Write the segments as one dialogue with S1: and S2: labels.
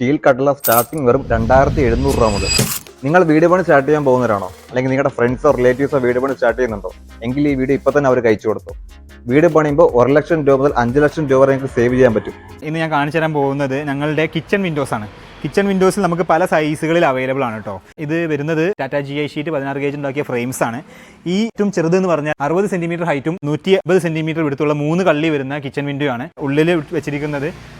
S1: Steel കട്ടള starting വെറും രണ്ടായിരത്തി എഴുന്നൂറ് രൂപ മുതൽ. നിങ്ങൾ വീട് പണി സ്റ്റാർട്ട് ചെയ്യാൻ പോകുന്നവരാണോ? അല്ലെങ്കിൽ നിങ്ങളുടെ ഫ്രണ്ട്സോ റിലേറ്റീവ്സോ വീട് പണി സ്റ്റാർട്ട് ചെയ്യുന്നുണ്ടോ? എങ്കിൽ ഈ വീഡിയോ ഇപ്പൊ തന്നെ അവർ കഴിച്ചു കൊടുത്തു? വീട് പണിയുമ്പോൾ ഒരു ലക്ഷം രൂപ മുതൽ അഞ്ച് ലക്ഷം രൂപ വരെ നിങ്ങൾക്ക് സേവ് ചെയ്യാൻ പറ്റും.
S2: ഇന്ന് ഞാൻ കാണിച്ചു തരാൻ പോകുന്നത് ഞങ്ങളുടെ കിച്ചൺ വിൻഡോസ് ആണ്. കിച്ചൺ വിൻഡോസിൽ നമുക്ക് പല സൈസുകളിൽ അവൈലബിൾ ആണ് കേട്ടോ ഇത് വരുന്നത് ടാറ്റ ജി ഐ ഷീറ്റ് പതിനാറ് ഗേജ് ഉണ്ടാക്കിയ ഫ്രെയിംസ് ആണ്. ഈ ഏറ്റവും ചെറുത് എന്ന് പറഞ്ഞാൽ അറുപത് സെന്റിമീറ്റർ ഹൈറ്റും നൂറ്റി അമ്പത് സെന്റിമീറ്റർ വിടുത്തുള്ള മൂന്ന് കള്ളി വരുന്ന കിച്ചൺ വിൻഡോ ആണ് ഉള്ളിൽ വെച്ചിരിക്കുന്നത്.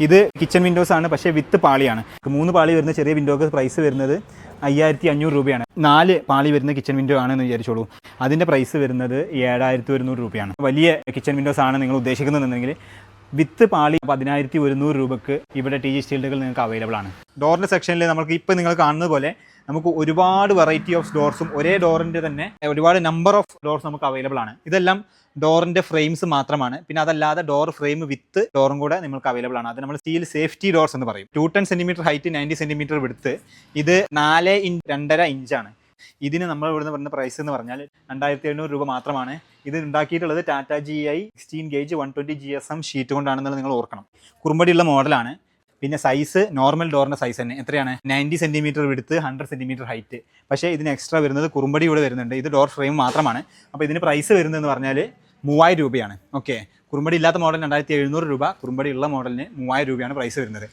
S2: ഇത് കിച്ചൺ വിൻഡോസ് ആണ് പക്ഷേ വിത്ത് പാളിയാണ്. മൂന്ന് പാളി വരുന്ന ചെറിയ വിൻഡോക്ക് പ്രൈസ് വരുന്നത് അയ്യായിരത്തി അഞ്ഞൂറ് രൂപയാണ്. നാല് പാളി വരുന്ന കിച്ചൺ വിൻഡോ ആണെന്ന് വിചാരിച്ചോളൂ. അതിന്റെ പ്രൈസ് വരുന്നത് ഏഴായിരത്തി ഒരുന്നൂറ് രൂപയാണ്. വലിയ കിച്ചൺ വിൻഡോസ് ആണ് നിങ്ങൾ ഉദ്ദേശിക്കുന്നതെന്നുണ്ടെങ്കിൽ വിത്ത് പാളി പതിനായിരത്തി ഒരുന്നൂറ് രൂപക്ക് ഇവിടെ ടി ജി സ്റ്റീലുകൾ നിങ്ങൾക്ക് അവൈലബിൾ ആണ്. ഡോറിന്റെ സെക്ഷനിൽ നമുക്ക് ഇപ്പോൾ നിങ്ങൾ കാണുന്നത് പോലെ നമുക്ക് ഒരുപാട് വെറൈറ്റി ഓഫ് ഡോർസും ഒരേ ഡോറിന്റെ തന്നെ ഒരുപാട് നമ്പർ ഓഫ് ഡോർസ് നമുക്ക് അവൈലബിൾ ആണ്. ഇതെല്ലാം ഡോറിന്റെ ഫ്രെയിംസ് മാത്രമാണ്. പിന്നെ അതല്ലാതെ ഡോർ ഫ്രെയിം വിത്ത് ഡോറും കൂടെ നിങ്ങൾക്ക് അവൈലബിൾ ആണ്. അത് നമ്മൾ സ്റ്റീൽ സേഫ്റ്റി ഡോർസ് എന്ന് പറയും. Two ten centimetre height ninety centimetre width ഇത് നാല് ഇഞ്ച് രണ്ടര ഇഞ്ചാണ് ഇതിന് നമ്മൾ ഇവിടുന്ന് പറഞ്ഞ പ്രൈസ് എന്ന് പറഞ്ഞാൽ രണ്ടായിരത്തി എണ്ണൂറ് രൂപ മാത്രമാണ്. ഇത് ഉണ്ടാക്കിയിട്ടുള്ളത് Tata G I sixteen gauge one twenty G S M sheet കൊണ്ടാണെന്നുള്ളത് നിങ്ങൾ ഓർക്കണം. കുറുമ്പടിയുള്ള മോഡലാണ് പിന്നെ സൈസ് നോർമൽ ഡോറിന്റെ സൈസ് തന്നെ. എത്രയാണ്? Ninety centimetre width hundred centimetre height പക്ഷേ ഇതിന് എക്സ്ട്രാ വരുന്നത് കുറുമ്പടി കൂടെ വരുന്നുണ്ട്. ഇത് ഡോർ ഫ്രെയിം മാത്രമാണ്. അപ്പോൾ ഇതിന് പ്രൈസ് വരുന്നതെന്ന് പറഞ്ഞാൽ മൂവായിരം രൂപയാണ്. ഓക്കെ കുറുമ്പടി ഇല്ലാത്ത മോഡൽ രണ്ടായിരത്തി എഴുന്നൂറ് രൂപ. കുറുമ്പടി ഉള്ള മോഡലിന് മൂവായിരം രൂപയാണ് പ്രൈസ് വരുന്നത്.